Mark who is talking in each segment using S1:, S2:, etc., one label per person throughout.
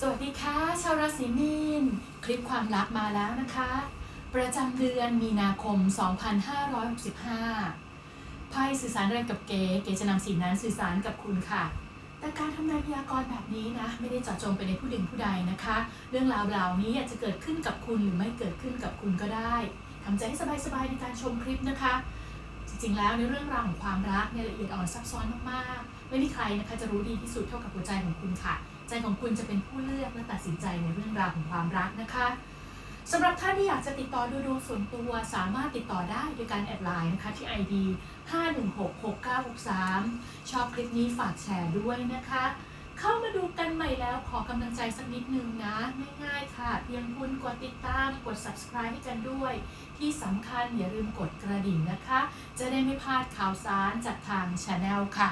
S1: สวัสดีค่ะ ชาวราศีมีน คลิปความรักมาแล้วนะคะ ประจำเดือนมีนาคม 2565 ไพ่สื่อสารอะไรกับเก๋ เก๋จะนำสิ่งนั้นสื่อสารกับคุณค่ะ แต่การทำนายพยากรณ์แบบนี้นะ ไม่ได้เจาะจงไปในผู้หนึ่งผู้ใดนะคะ เรื่องราวเหล่านี้อาจจะเกิดขึ้นกับคุณหรือไม่เกิดขึ้นกับคุณก็ได้ทำใจให้สบายๆในการชมคลิปนะคะ จริงๆแล้วในเรื่องราวของความรักเนี่ยละเอียดอ่อนซับซ้อนมากๆ ไม่มีใครนะคะจะรู้ดีที่สุดเท่ากับหัวใจของคุณค่ะ ใจของคุณจะเป็นผู้เลือกและตัดสินใจในเรื่องราวของความรักนะคะสำหรับท่านที่อยากจะติดต่อดูดวงส่วนตัวสามารถติดต่อได้โดยการแอดไลน์นะคะที่ ID 5166963 ชอบคลิปนี้ฝากแชร์ด้วยนะคะ เข้ามาดูกันใหม่แล้วขอกำลังใจสักนิดนึงนะ ง่ายๆค่ะ เพียงคุณกดติดตามกด subscribe ให้กันด้วย ที่สำคัญอย่าลืมกดกระดิ่งนะคะ จะได้ไม่พลาดข่าวสารจากทาง Channel ค่ะ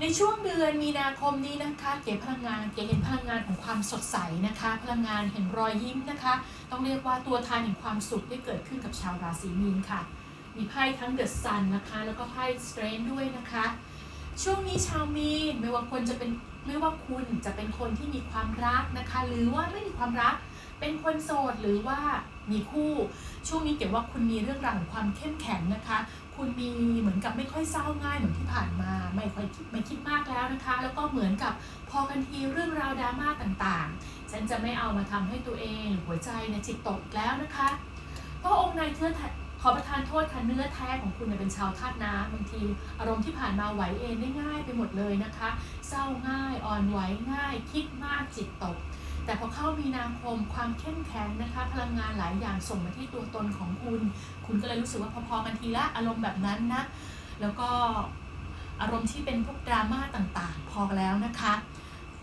S1: ในช่วงเดือนมีนาคมนี้นะคะเก็บพลังงานเก็บเห็นพลังงานของความสดใสนะคะ พลังงานเห็นรอยยิ้มนะคะ ต้องเรียกว่าตัวทานแห่งความสุขได้เกิดขึ้นกับชาวราศีมีนค่ะ มีไพ่ทั้งเดอะซันนะคะ แล้วก็ไพ่สเตรนด้วยนะคะ ช่วงนี้ชาวมีนไม่ว่าคนจะเป็นไม่ว่าคุณจะเป็นคนที่มีความรักนะคะ หรือว่าไม่มีความรักเป็นคนโสดหรือว่ามีคู่ ช่วงนี้เกี่ยวว่าคุณมีเรื่องราวของความเข้มแข็งนะคะ คุณมีเหมือนกับไม่ค่อยเศร้าง่ายเหมือนที่ผ่านมา ไม่ค่อยคิดไม่คิดมากแล้วนะคะ แล้วก็เหมือนกับพอกันทีเรื่องราวดราม่าต่างๆ ฉันจะไม่เอามาทำให้ตัวเองหัวใจเนี่ยจิตตกแล้วนะคะเพราะองค์นายเทือขอประทานโทษค่ะเนื้อแท้ของคุณเนี่ยเป็นชาวธาตุน้ำบางทีอารมณ์ที่ผ่านมาไหวเองได้ง่ายไปหมดเลยนะคะ เศร้าง่ายอ่อนไหวง่าย คิดมากจิตตก แต่พอเข้ามีนาคมความเข้มแข็งนะคะ พลังงานหลายอย่างส่งมาที่ตัวตนของคุณ คุณก็เลยรู้สึกว่าพอๆกันทีละอารมณ์แบบนั้นนะ แล้วก็อารมณ์ที่เป็นพวกดราม่าต่างๆ พอแล้วนะคะ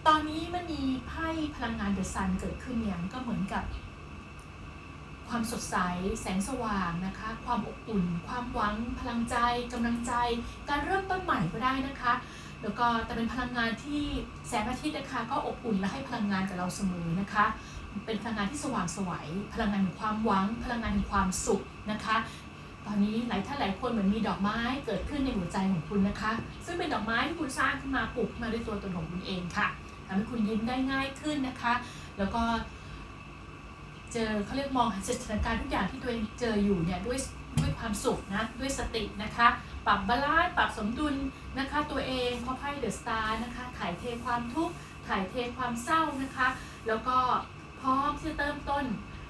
S1: ตอนนี้มันมีไพ่พลังงานเดอะซันเกิดขึ้นเนี่ยมันก็เหมือนกับ ความสดใส แสงสว่างนะคะ ความอบอุ่น ความหวัง พลังใจกำลังใจ การเริ่มต้นใหม่ก็ได้นะคะ แล้วก็แต่เป็นพลังงานที่แสงอาทิตย์นะคะ ก็อบอุ่นและให้พลังงานกับเราเสมอนะคะ เป็นพลังงานที่สว่างสวยพลังงานแห่งความหวัง พลังงานแห่งความสุขนะคะ ตอนนี้หลายท่านหลายคนเหมือนมีดอกไม้เกิดขึ้นในหัวใจของคุณนะคะ ซึ่งเป็นดอกไม้ที่คุณสร้างขึ้นมาปลูกมาด้วยตัวตนของคุณเองค่ะทำให้คุณยิ้มได้ง่ายขึ้นนะคะ แล้วก็ เจอเขาเรียกมองสถานการณ์ทุกอย่างที่ตัวเองเจออยู่เนี่ยด้วยด้วยความสุขนะด้วยสตินะคะ ปรับบาลานซ์ปรับสมดุลนะคะ ตัวเองพราะไพ่เดอะสตาร์นะคะ ถ่ายเทความทุกข์ถ่ายเทความเศร้านะคะ แล้วก็พร้อมที่จะเติมต้น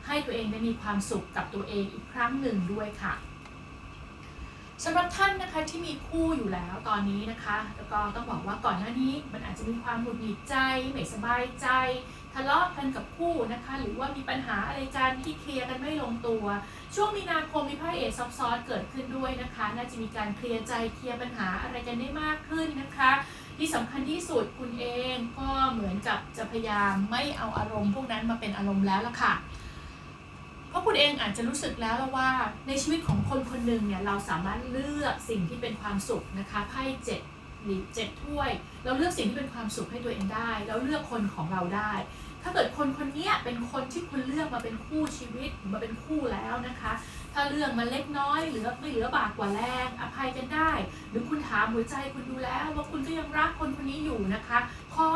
S1: ให้ตัวเองได้มีความสุขกับตัวเองอีกครั้งหนึ่งด้วยค่ะสำหรับท่านนะคะที่มีคู่อยู่แล้วตอนนี้นะคะ แล้วก็ต้องบอกว่าก่อนหน้านี้มันอาจจะมีความหงุดหงิดใจไม่สบายใจ ทะเลาะกันกับคู่นะคะ หรือว่ามีปัญหาอะไรกันที่เคลียร์กันไม่ลงตัว ช่วงมีนาคมมีไพ่เอซซับซ้อนเกิดขึ้นด้วยนะคะ น่าจะมีการเคลียร์ใจเคลียร์ปัญหาอะไรกันได้มากขึ้นนะคะ ที่สำคัญที่สุดคุณเองก็เหมือนกับจะพยายามไม่เอาอารมณ์ พวกนั้นมาเป็นอารมณ์แล้วล่ะค่ะเพราะคุณเองอาจจะรู้สึกแล้วละว่าในชีวิตของคนคนหนึ่งเนี่ยเราสามารถเลือกสิ่งที่เป็นความสุขนะคะไพ่เจ็ด หรือเจ็ดถ้วย เราเลือกสิ่งที่เป็นความสุขให้ตัวเองได้ แล้วเลือกคนของเราได้ ถ้าเกิดคนคนนี้เป็นคนที่คุณเลือกมาเป็นคู่ชีวิตมาเป็นคู่แล้วนะคะ ถ้าเรื่องมันเล็กน้อยเหลือไม่เหลือบากกว่าแรง อภัยกันได้ หรือคุณถามหัวใจคุณดูแล้ว ว่าคุณก็ยังรักคนคนนี้อยู่นะคะข้อ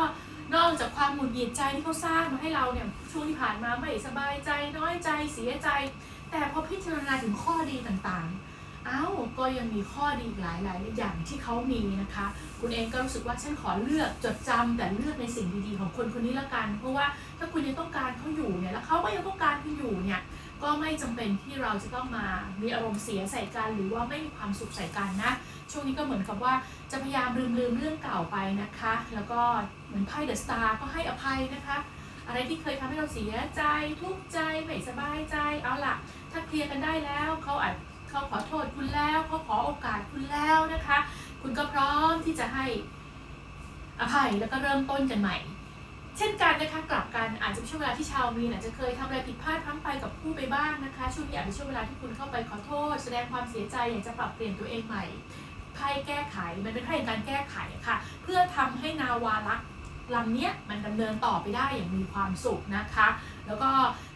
S1: นอกจากความหงุดหงิดใจที่เขาสร้างมาให้เราเนี่ยช่วงที่ผ่านมาไม่สบายใจน้อยใจเสียใจ แต่พอพิจารณาถึงข้อดีต่างๆ เอ้าก็ยังมีข้อดีหลายหลายอย่างที่เขามีนะคะ คุณเองก็รู้สึกว่าฉันขอเลือกจดจำแต่เลือกในสิ่งดีๆของคนคนนี้ละกัน เพราะว่าถ้าคุณยังต้องการเขาอยู่เนี่ยแล้วเขาก็ยังต้องการคุณอยู่เนี่ยก็ไม่จำเป็นที่เราจะต้องมามีอารมณ์เสียใส่กัน หรือว่าไม่มีความสุขใส่กันนะ ช่วงนี้ก็เหมือนกับว่าจะพยายามลืมลืมเรื่องเก่าไปนะคะ แล้วก็เหมือนไพ่เดอะสตาร์ก็ให้อภัยนะคะ อะไรที่เคยทำให้เราเสียใจทุกข์ใจไม่สบายใจเอาล่ะ ถ้าเคลียร์กันได้แล้วเขาอาจ เขาขอโทษคุณแล้วเขาขอโอกาสคุณแล้วนะคะ คุณก็พร้อมที่จะให้อภัยแล้วก็เริ่มต้นกันใหม่ เช่นกันนะคะกลับกันอาจจะเป็นช่วงเวลาที่ชาวมีนอาจจะเคยทำอะไรผิดพลาดพลั้งไปกับผู้ไปบ้างนะคะ ช่วงนี้อาจเป็นช่วงเวลาที่คุณเข้าไปขอโทษ แสดงความเสียใจอยากจะปรับเปลี่ยนตัวเองใหม่ไพ่แก้ไขมันเป็นไพ่แห่การแก้ไขค่ะ เพื่อทำให้นาวาลักลำเนี้ยมันดำเนินต่อไปได้อย่างมีความสุขนะคะ แล้วก็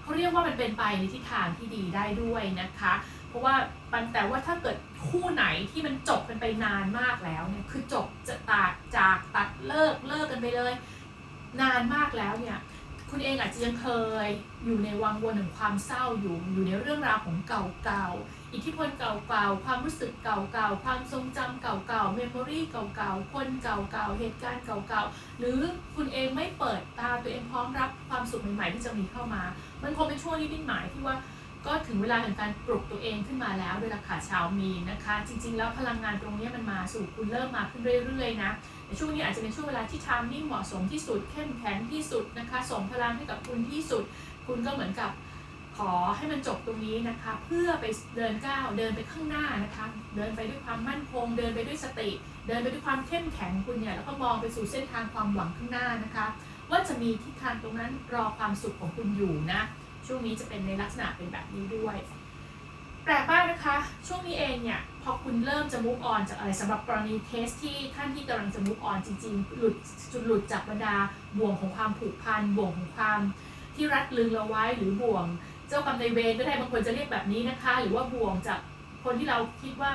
S1: เขาเรียกว่ามันเป็นไปในทิศทางที่ดีได้ด้วยนะคะ เพราะว่าปันแต่ว่าถ้าเกิดคู่ไหนที่มันจบกันไปนานมากแล้วเนี่ยคือจบจะตากจากตัดเลิกเลิกกันไปเลย นานมากแล้วเนี่ยคุณเองอาจจะยังเคยอยู่ในวังวนของความเศร้าอยู่อยู่ในเรื่องราวของเก่าๆ อิทธิพลเก่าๆ ความรู้สึกเก่าๆ ความทรงจำเก่าๆ เมมโมรี่เก่าๆ คนเก่าๆ เหตุการณ์เก่าๆ หรือคุณเองไม่เปิดตาตัวเองพร้อมรับความสุขใหม่ๆ ที่จะมีเข้ามามันคงเป็นช่วงนี้นิดหมายที่ว่าก็ถึงเวลาแห่งการปลุกตัวเองขึ้นมาแล้วโดยราคาชาวมีนนะคะ จริง ๆ แล้วพลังงานตรงนี้มันมาสู่คุณเริ่มมาขึ้นเรื่อยๆนะในช่วงนี้อาจจะเป็นช่วงเวลาที่ทามมิ่งเหมาะสมที่สุด เข้มแข็งที่สุดนะคะส่งพลังให้กับคุณที่สุด คุณก็เหมือนกับขอให้มันจบตรงนี้นะคะ เพื่อไปเดินก้าวเดินไปข้างหน้านะคะ เดินไปด้วยความมั่นคง เดินไปด้วยสติ เดินไปด้วยความเข้มแข็งคุณเนี่ยแล้วก็มองไปสู่เส้นทางความหวังข้างหน้านะคะ ว่าจะมีทิศทางตรงนั้นรอความสุขของคุณอยู่นะ ช่วงนี้จะเป็นในลักษณะเป็นแบบนี้ด้วย แปลกมากนะคะ ช่วงนี้เองเนี่ยพอคุณเริ่มจะ move on จากอะไรสำหรับกรณีเคสที่ท่านที่กำลังจะ move on จริงๆหลุดจุดหลุดจากบรรดาบ่วงของความผูกพันบ่วงของความที่รัดลึงเราไว้หรือบ่วง เจ้ากรรมนายเวรก็ได้บางคนจะเรียกแบบนี้นะคะ หรือว่าบ่วงจากคนที่เราคิดว่า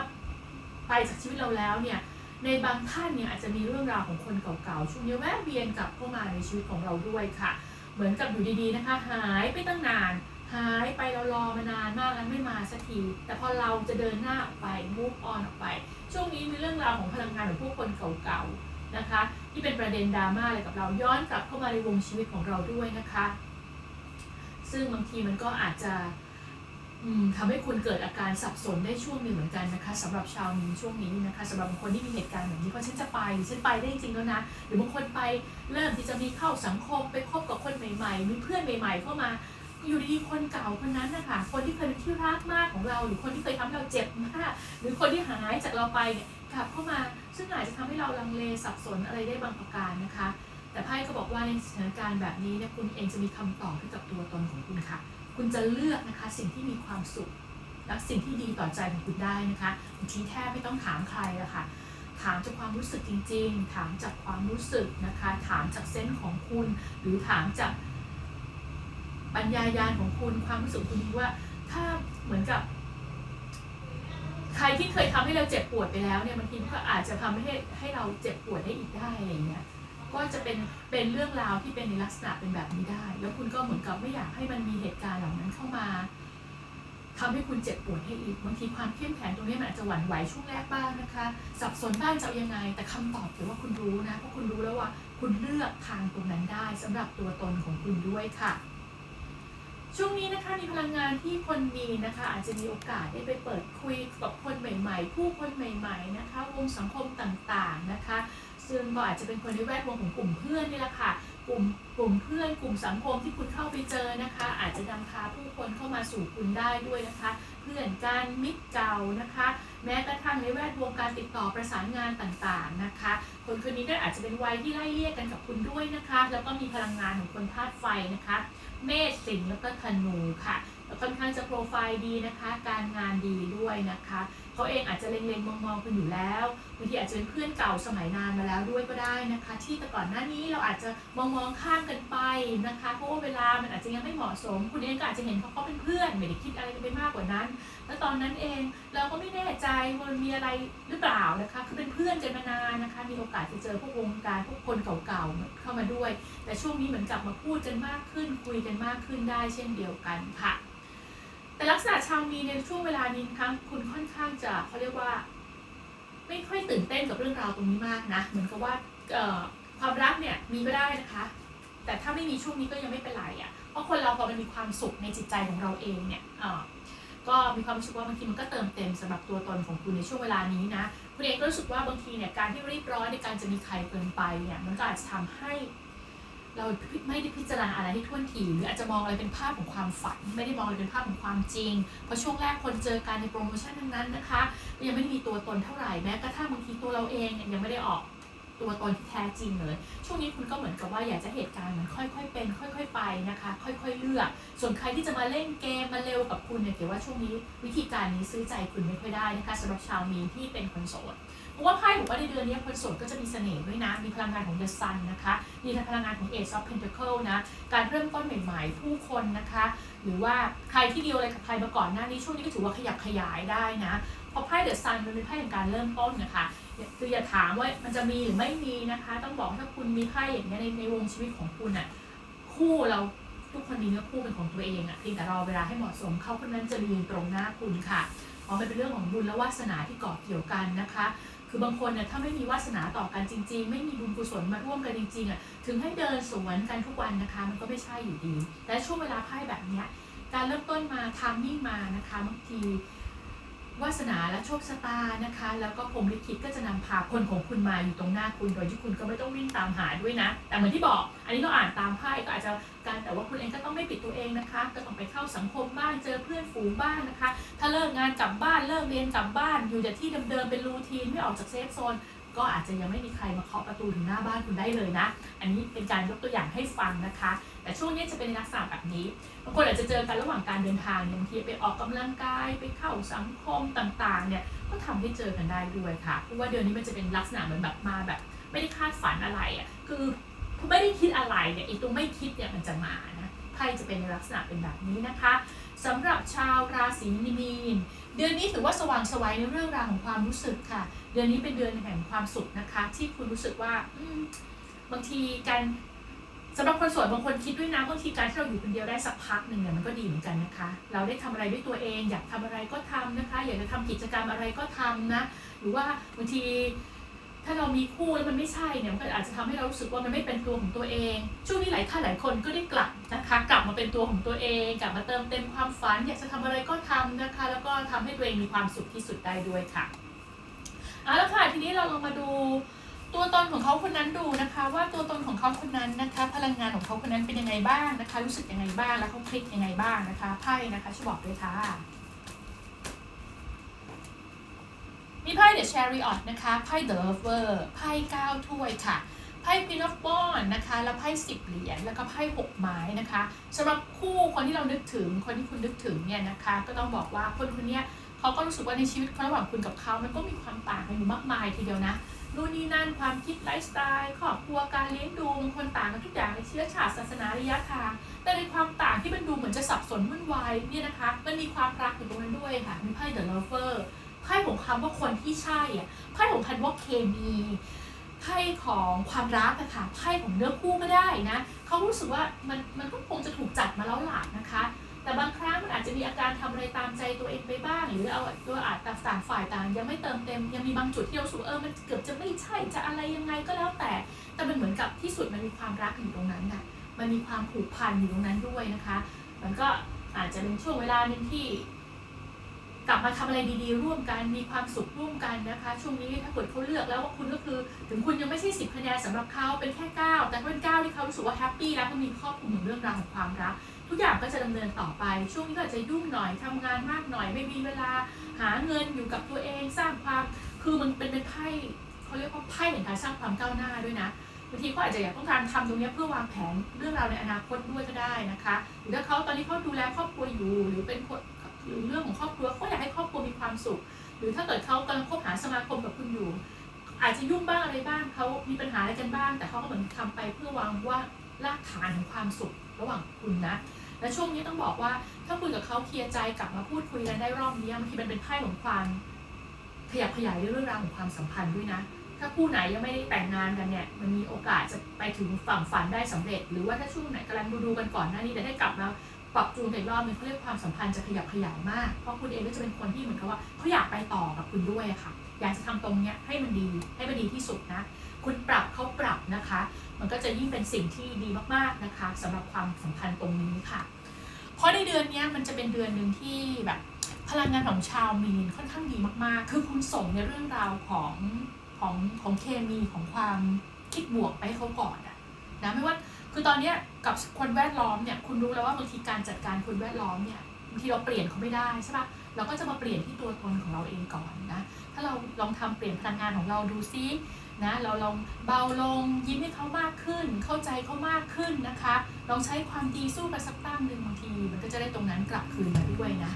S1: ไปจากชีวิตเราแล้วเนี่ย ในบางท่านเนี่ยอาจจะมีเรื่องราวของคนเก่าๆช่วงนี้แวะเวียนกลับเข้ามาในชีวิตของเราด้วยค่ะ เหมือนกับอยู่ดีๆนะคะ หายไปตั้งนาน หายไปเรารอมานานมากแล้วไม่มาสักที แต่พอเราจะเดินหน้าออกไป move on ออกไป ช่วงนี้มีเรื่องราวของพลังงานของผู้คนเก่าๆนะคะ ที่เป็นประเด็นดราม่าอะไรกับเราย้อนกลับเข้ามาในวงชีวิตของเราด้วยนะคะ ซึ่งบางทีมันก็อาจจะ ทำให้คุณเกิดอาการสับสนได้ช่วงหนึ่งเหมือนกันนะคะสำหรับชาวมีนช่วงนี้นะคะสำหรับบางคนที่มีเหตุการณ์แบบนี้เพราะฉันจะไปฉันไปได้จริงแล้วนะหรือบางคนไปเริ่มที่จะมีเข้าสังคมไปคบกับคนใหม่ๆ มีเพื่อนใหม่ ๆ เข้ามาอยู่ดีๆคนเก่าคนนั้นนะคะคนที่เคยเป็นที่รักมากของเรา หรือคนที่เคยทำให้เราเจ็บมากหรือคนที่หายจากเราไปเนี่ยกลับเข้ามาซึ่งอาจจะทำให้เราลังเลสับสนอะไรได้บางประการนะคะ แต่ไพ่ก็บอกว่าในสถานการณ์แบบนี้เนี่ยคุณเองจะมีคำตอบให้กับตัวตนของคุณค่ะ คุณจะเลือกนะคะสิ่งที่มีความสุข และสิ่งที่ดีต่อใจของคุณได้นะคะบางทีแทบไม่ต้องถามใครอะค่ะถามจากความรู้สึกจริง ๆ ถามจากความรู้สึกนะคะ ถามจากเซนของคุณ หรือถามจากปัญญายาณของคุณความรู้สึกคุณว่า ถ้าเหมือนกับ ใครที่เคยทำให้เราเจ็บปวดไปแล้วเนี่ยบางทีก็อาจจะทำให้ให้เราเจ็บปวดได้อีกได้อะไรเงี้ย ก็จะเป็นเป็นเรื่องราวที่เป็นในลักษณะเป็นแบบนี้ได้ แล้วคุณก็เหมือนกับไม่อยากให้มันมีเหตุการณ์เหล่านั้นเข้ามาทำให้คุณเจ็บปวดให้อีกบางทีความเข้มแข็งตรงนี้มันอาจจะหวั่นไหวช่วงแรกบ้างนะคะ สับสนบ้างจะเอายังไง แต่คำตอบถือว่าคุณรู้นะเพราะคุณรู้แล้วว่า คุณเลือกทางตรงนั้นได้สำหรับตัวตนของคุณด้วยค่ะช่วงนี้นะคะมีพลังงานที่คนมีนะคะอาจจะมีโอกาสได้ไปเปิดคุยกับคนใหม่ ๆ ผู้คนใหม่ ๆ นะคะวงสังคมต่างๆนะคะ ซึ่งก็อาจจะเป็นคนในแวดวงของกลุ่มเพื่อนนี่แหละค่ะ กลุ่มกลุ่มเพื่อน กลุ่มสังคมที่คุณเข้าไปเจอนะคะ อาจจะนำพาผู้คนเข้ามาสู่คุณได้ด้วยนะคะ เพื่อนกันมิตรเก่านะคะ แม้กระทั่งในแวดวงการติดต่อประสานงานต่างๆนะคะ คนคนนี้ก็อาจจะเป็นวัยที่ไล่เลี่ยกันกับคุณด้วยนะคะ แล้วก็มีพลังงานของคนธาตุไฟนะคะ เมษสิงห์แล้วก็ธนูค่ะค่อนข้างจะโปรไฟล์ดีนะคะ การงานดีด้วยนะคะ เขาเองอาจจะเล็งๆมองๆคุณอยู่แล้วบางทีอาจจะเป็นเพื่อนเก่าสมัยนานมาแล้วด้วยก็ได้นะคะ ที่แต่ก่อนหน้านี้เราอาจจะมองๆข้ามกันไปนะคะ เพราะว่าเวลามันอาจจะยังไม่เหมาะสม คุณเองก็อาจจะเห็นเขาเขาเป็นเพื่อนไม่ได้คิดอะไรไปมากกว่านั้น แล้วตอนนั้นเองเราก็ไม่แน่ใจว่ามันมีอะไรหรือเปล่านะคะคือเป็นเพื่อนกันมานานนะคะ มีโอกาสจะเจอพวกวงการพวกคนเก่าๆเข้ามาด้วย แต่ช่วงนี้เหมือนกลับมาพูดกันมากขึ้น คุยกันมากขึ้นได้เช่นเดียวกันค่ะ แต่ลักษณะชาวมีในช่วงเวลานี้นะคะคุณค่อนข้างจะเขาเรียกว่า ไม่ค่อยตื่นเต้นกับเรื่องราวตรงนี้มากนะเหมือนกับว่าความรักเนี่ยมีก็ได้นะคะ แต่ถ้าไม่มีช่วงนี้ก็ยังไม่เป็นไรอะ่ะเพราะคนเราพอมันมีความสุขในจิตใจของเราเองเนี่ยอ่อก็มีความรู้สึกว่าบางทีมันก็เติมเต็มสำหรับตัวตนของคุณในช่วงเวลานี้นะคุณเองก็รู้สึกว่าบางทีเนี่ยการที่รีบร้อนในการจะมีใครเกินไปเนี่ยมันก็อาจจะทำให้ เราไม่ได้พิจารณาอะไรให้ท่วนถี่หรืออาจจะมองอะไรเป็นภาพของความฝัน ไม่ได้มองอะไรเป็นภาพของความจริง เพราะช่วงแรกคนเจอการในโปรโมชั่นทั้งนั้นนะคะ ยังไม่มีตัวตนเท่าไหร่แม้กระทั่งบางทีตัวเราเองเนี่ยยังไม่ได้ออก ตัวตนที่แท้จริงเลย ช่วงนี้คุณก็เหมือนกับว่าอยากจะเหตุการณ์มันค่อย ๆ เป็น ค่อย ๆ ไปนะคะ ค่อย ๆ เลือก ส่วนใครที่จะมาเล่นเกมมาเร็วกับคุณเนี่ยเกี่ยวว่าช่วงนี้วิธีการนี้ซื้อใจคุณไม่ค่อยได้นะคะสำหรับชาวมีนที่เป็นคนโสดเพราะว่าไพ่บอกว่าในเดือนนี้คนโสดก็จะมีเสน่ห์ด้วยนะ มีพลังงานของ The Sun นนะคะมีพลังงานของ Ace of Pentacle นะการเริ่มต้นใหม่ๆ ผู้คนนะคะ หรือว่าใครที่เดียวอะไรกับใครมาก่อนหน้านี้ช่วงนี้ก็ถือว่าขยับขยายได้นะเพราะไพ่ The Sun มันเป็นไพ่แห่งการเริ่มต้นนะคะ คืออย่าถามว่ามันจะมีหรือไม่มีนะคะ ต้องบอกถ้าคุณมีไพ่อย่างนี้ยในในวงชีวิตของคุณอะคู่เราทุกคนมีเนื้อคู่เป็นของตัวเองอะเพียงแต่รอเวลาให้เหมาะสมเขาคนนั้นจะยืนตรงหน้าคุณค่ะเพราะมันเป็นเรื่องของบุญและวาสนาที่เกาะเกี่ยวกันนะคะ คือบางคนเนี่ยถ้าไม่มีวาสนาต่อกันจริง ๆ ไม่มีบุญกุศลมาร่วมกันจริงๆอะถึงให้เดินสวนกันทุกวันนะคะ มันก็ไม่ใช่อยู่ดีและช่วงเวลาไพ่แบบเนี้ยการเริ่มต้นมาทามมิ่งมานะคะบางที วาสนาและโชคชะตานะคะ แล้วก็พรหมลิขิตก็จะนำพาคนของคุณมาอยู่ตรงหน้าคุณโดยที่คุณก็ไม่ต้องวิ่งตามหาด้วยนะ แต่เหมือนที่บอก อันนี้เราอ่านตามไพ่ก็อาจจะการแต่ว่าคุณเองก็ต้องไม่ปิดตัวเองนะคะ ก็ต้องไปเข้าสังคมบ้างเจอเพื่อนฝูงบ้างนะคะ ถ้าเลิกงานกลับบ้านเลิกเรียนกลับบ้านอยู่แต่ที่เดิมๆเป็นรูทีนไม่ออกจากเซฟโซน ก็อาจจะยังไม่มีใครมาเคาะประตูถึงหน้าบ้านคุณได้เลยนะ อันนี้เป็นการยกตัวอย่างให้ฟังนะคะ แต่ช่วงนี้จะเป็นลักษณะแบบนี้บางคนอาจจะเจอกันระหว่างการเดินทางอย่างบางทีไปออกกำลังกายไปเข้าสังคมต่างๆ เนี่ยก็ทำให้เจอกันได้ด้วยค่ะเพราะว่าเดือนนี้มันจะเป็นลักษณะเหมือนแบบมาแบบ ไม่ได้คาดฝันอะไรอะคือไม่ได้คิดอะไรเนี่ยไอ้ตรงไม่คิดเนี่ยมันจะมานะไพ่จะเป็นลักษณะเป็นแบบนี้นะคะ สำหรับชาวราศีมีน เดือนนี้ถือว่าสว่างสวัยในเรื่องราวของความรู้สึกค่ะ เดือนนี้เป็นเดือนแห่งความสุขนะคะ ที่คุณรู้สึกว่าบางทีการสำหรับคนโสดบางคนคิดด้วยนะบางทีการที่เราอยู่คนเดียวได้สักพักหนึ่งเนี่ยมันก็ดีเหมือนกันนะคะ เราได้ทำอะไรด้วยตัวเอง อยากทำอะไรก็ทำนะคะ อยากจะทำกิจกรรมอะไรก็ทำนะ หรือว่าบางที ถ้าเรามีคู่แล้วมันไม่ใช่เนี่ยมันก็อาจจะทำให้เรารู้สึกว่ามันไม่เป็นตัวของตัวเอง ช่วงนี้หลายท่านหลายคนก็ได้กลับนะคะ กลับมาเป็นตัวของตัวเอง กลับมาเติมเต็มความฝัน อยากจะทำอะไรก็ทำนะคะ แล้วก็ทำให้ตัวเองมีความสุขที่สุดได้ด้วยค่ะเอาละค่ะทีนี้เราลองมาดูตัวตนของเขาคนนั้นดูนะคะ ว่าตัวตนของเขาคนนั้นนะคะ พลังงานของเขาคนนั้นเป็นยังไงบ้างนะคะ รู้สึกยังไงบ้างแล้วเขาคลิกยังไงบ้างนะคะไพ่นะคะช่วยบอกด้วยค่ะ มีไพ่ The Chariot นะคะไพ่ The Lover ไพ่9ถ้วยค่ะไพ่ Queen of Wands นะคะแล้วไพ่10เหรียญแล้วก็ไพ่6ไม้นะคะสำหรับคู่คนที่เรานึกถึงคนที่คุณนึกถึงเนี่ยนะคะ ก็ต้องบอกว่าคนคนนี้เขาก็รู้สึกว่าในชีวิตระหว่างคุณกับเขา มันก็มีความต่างกันอยู่มากมายทีเดียวนะนู่นนี่นั่นความคิดไลฟ์สไตล์ครอบครัวการเลี้ยงดูคนต่างกันทุกอย่างในเชื้อชาติศาสนาระยะทาง แต่ในความต่างที่มันดูเหมือนจะสับสนวุ่นวายเนี่ยนะคะ มันมีความรักอยู่ตรงนั้นด้วยค่ะมีไพ่ The Lover ไพ่ของคำว่าคนที่ใช่อะไพ่ของคำว่าเคมีไพ่ของความรักอะค่ะไพ่ของเนื้อคู่ก็ได้นะเขารู้สึกว่ามันมันก็คงจะถูกจัดมาแล้วหล่ะนะคะ แต่บางครั้งมันอาจจะมีอาการทำอะไรตามใจตัวเองไปบ้าง หรือเอาตัวอาจต่างฝ่ายต่าง ยังไม่เติมเต็ม ยังมีบางจุดที่เราสูเออมันเกือบจะไม่ใช่จะอะไรยังไงก็แล้วแต่ แต่มันเหมือนกับที่สุดมันมีความรักอยู่ตรงนั้นน่ะมันมีความผูกพันอยู่ตรงนั้นด้วยนะคะ มันก็อาจจะเป็นช่วงเวลาหนึ่งที่ กลับมาทำอะไรดีๆ ร่วมกันมีความสุขร่วมกันนะคะ ช่วงนี้ถ้าเกิดเขาเลือกแล้วว่าคุณก็คือ ถึงคุณยังไม่ใช่สิบคะแนนสำหรับเขาเป็นแค่เก้าแต่เป็นเก้าที่เขารู้สึกว่าแฮปปี้แล้วก็มีครอบคลุมเรื่องราวของความรักทุกอย่างก็จะดำเนินต่อไป ช่วงนี้ก็อาจจะยุ่งหน่อยทำงานมากหน่อยไม่มีเวลาหาเงินอยู่กับตัวเองสร้างความคือมันเป็นเป็นไพ่เขาเรียกว่าไพ่แห่งการสร้างความก้าวหน้าด้วยนะบางทีเขาอาจจะอยากต้องการทำตรงนี้เพื่อวางแผนเรื่องราวในอนาคตด้วยก็ได้นะคะหรือถ้าเขาตอนนี้เขาดูแลครอบครัวอยู่หรือเป็นคน หรือเรื่องของครอบครัวเขาอยากให้ครอบครัวมีความสุข หรือถ้าเกิดเขากำลังคบหาสมาคมกับคุณอยู่ อาจจะยุ่งบ้างอะไรบ้างเขามีปัญหาอะไรกันบ้าง แต่เขาก็เหมือนทำไปเพื่อวางว่ารากฐานของความสุขระหว่างคุณนะและช่วงนี้ต้องบอกว่าถ้าคุยกับเขาเคลียร์ใจกลับมาพูดคุยกันได้รอบนี้บางทีมันเป็นไพ่ของความขยับขยายเรื่องราวของความสัมพันธ์ด้วยนะ ถ้าคู่ไหนยังไม่ได้แต่งงานกันเนี่ย มันมีโอกาสจะไปถึงฝั่งฝันได้สำเร็จ หรือว่าถ้าช่วงไหนกำลังดูดูกันก่อนหน้านี้แต่ได้กลับมา ปรับจูนกันอีกรอบนึงเขาเรียกความสัมพันธ์จะขยับขยายมาก เพราะคุณเองก็จะเป็นคนที่เหมือนกับว่าเขาอยากไปต่อกับคุณด้วยค่ะ อยากจะทำตรงเนี้ยให้มันดีให้มันดีที่สุดนะ คุณปรับเขาปรับนะคะ มันก็จะยิ่งเป็นสิ่งที่ดีมากๆนะคะสำหรับความสัมพันธ์ตรงนี้ค่ะ เพราะในเดือนนี้มันจะเป็นเดือนหนึ่งที่แบบพลังงานของชาวมีนค่อนข้างดีมากๆ คือคุณส่งในเรื่องราวของของของเคมีของความคิดบวกไปให้เขาก่อนอะนะไม่ว่า คือตอนเนี้ยกับคนแวดล้อมเนี่ยคุณรู้แล้วว่าบางทีการจัดการคนแวดล้อมเนี่ยบางทีเราเปลี่ยนเขาไม่ได้ใช่ปะเราก็จะมาเปลี่ยนที่ตัวตนของเราเองก่อนนะถ้าเราลองทำเปลี่ยนพลังงานของเราดูซินะเราลองเบาลงยิ้มให้เขามากขึ้น เข้าใจเขามากขึ้นนะคะลองใช้ความดีสู้ไปสักตั้งหนึ่งบางที มันก็จะได้ตรงนั้นกลับคืนมาด้วยนะ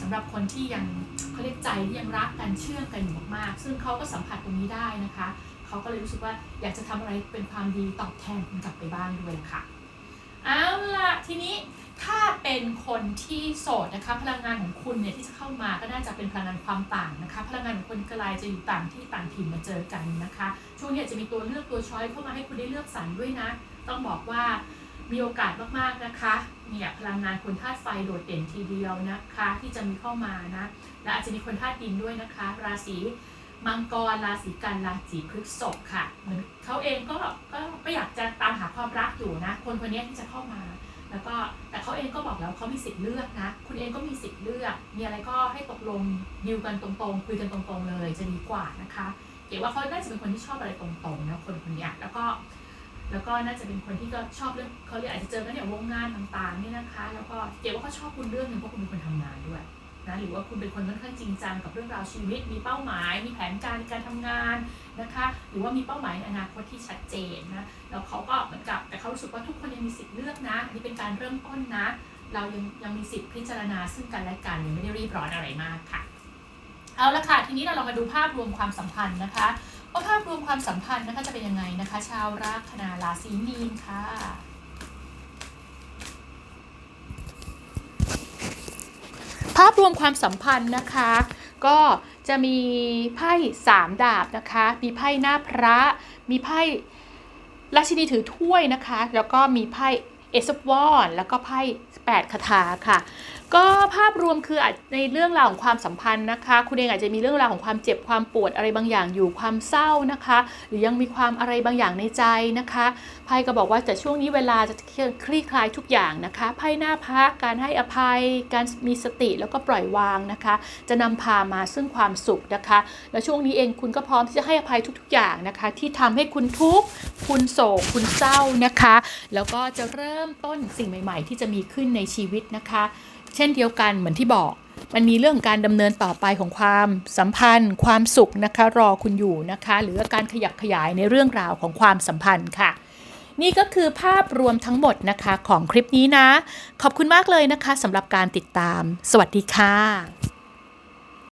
S1: สำหรับคนที่ยังเขาเรียกใจที่ยังรักกันเชื่อมกันอยู่มากๆซึ่งเขาก็สัมผัสตรงนี้ได้นะคะ เขาก็เลยรู้สึกว่าอยากจะทำอะไรเป็นความดีตอบแทนคุณกลับไปบ้างด้วยค่ะเอาล่ะทีนี้ถ้าเป็นคนที่โสดนะคะพลังงานของคุณเนี่ยที่จะเข้ามาก็น่าจะเป็นพลังงานความต่างนะคะพลังงานของคนกลายจะอยู่ต่างที่ต่างถิ่นมาเจอกันนะคะ ช่วงนี้จจะมีตัวเลือกตัวช้อยเข้ามาให้คุณได้เลือกสรรด้วยนะ ต้องบอกว่ามีโอกาสมากๆนะคะเนี่ยพลังงานคนธาตุไฟโดดเด่นทีเดียวนะคะ ที่จะมีเข้ามานะและอาจจะมีคนธาตุดินด้วยนะคะ ราศี มังกรราศีกันราศีพฤษภค่ะ เหมือนเขาเองก็ก็ก็อยากจะตามหาความรักอยู่นะ คนคนนี้ที่จะเข้ามา แล้วก็แต่เขาเองก็บอกแล้วเขามีสิทธิ์เลือกนะ คุณเองก็มีสิทธิ์เลือก มีอะไรก็ให้ตกลงดิวกันตรงๆ คุยกันตรงๆเลยจะดีกว่านะคะเก๋ว่าเขาน่าจะเป็นคนที่ชอบอะไรตรงๆนะคนคนนี้แล้วก็ แล้วก็น่าจะเป็นคนที่ก็ชอบเรื่องเขาเรียกอาจจะเจอกันเนี่ยวงงานต่างๆนี่นะคะ แล้วก็เก๋ว่าเขาชอบคุณเรื่องหนึ่งเพราะคุณเป็นคนทำงานด้วย นะหรือว่าคุณเป็นคนค่อนข้างจริงจังกับเรื่องราวชีวิต มีเป้าหมาย มีแผนการในการทำงานนะคะหรือว่ามีเป้าหมายในอนาคตที่ชัดเจนนะแล้วเขาก็เหมือนกับแต่เขารู้สึกว่าทุกคนยังมีสิทธิ์เลือกนะอันนี่เป็นการเริ่มต้นนะ เรายังยังมีสิทธิ์พิจารณาซึ่งกันและกันยังไม่ได้รีบร้อนอะไรมากค่ะ เอาละค่ะทีนี้เราลองมาดูภาพรวมความสัมพันธ์นะคะว่าภาพรวมความสัมพันธ์นะคะจะเป็นยังไงนะคะ ชาวราคนาราศีมีนค่ะ ภาพรวมความสัมพันธ์นะคะ ก็จะมีไพ่สามดาบนะคะ มีไพ่หน้าพระ มีไพ่ราชินีถือถ้วยนะคะ แล้วก็มีไพ่เอซวอนแล้วก็ไพ่แปดคาถาค่ะ ก็ภาพรวมคืออาจในเรื่องราวของความสัมพันธ์นะคะ คุณเองอาจจะมีเรื่องราวของความเจ็บความปวดอะไรบางอย่างอยู่ความเศร้านะคะ หรือยังมีความอะไรบางอย่างในใจนะคะไพ่ก็บอกว่าแต่ช่วงนี้เวลาจะคลี่คลายทุกอย่างนะคะไพ่หน้าพระการให้อภัย การมีสติแล้วก็ปล่อยวางนะคะ จะนำพามาซึ่งความสุขนะคะ และช่วงนี้เองคุณก็พร้อมที่จะให้อภัยทุก ๆ อย่างนะคะ ที่ทำให้คุณทุกข์คุณโศก คุณเศร้านะคะ แล้วก็จะเริ่มต้นสิ่งใหม่ ๆ ที่จะมีขึ้นในชีวิตนะคะ เช่นเดียวกันเหมือนที่บอกมันมีเรื่องการดำเนินต่อไปของความสัมพันธ์ ความสุขนะคะรอคุณอยู่นะคะ หรือการขยับขยายในเรื่องราวของความสัมพันธ์ค่ะ นี่ก็คือภาพรวมทั้งหมดนะคะของคลิปนี้นะ ขอบคุณมากเลยนะคะสำหรับการติดตาม สวัสดีค่ะ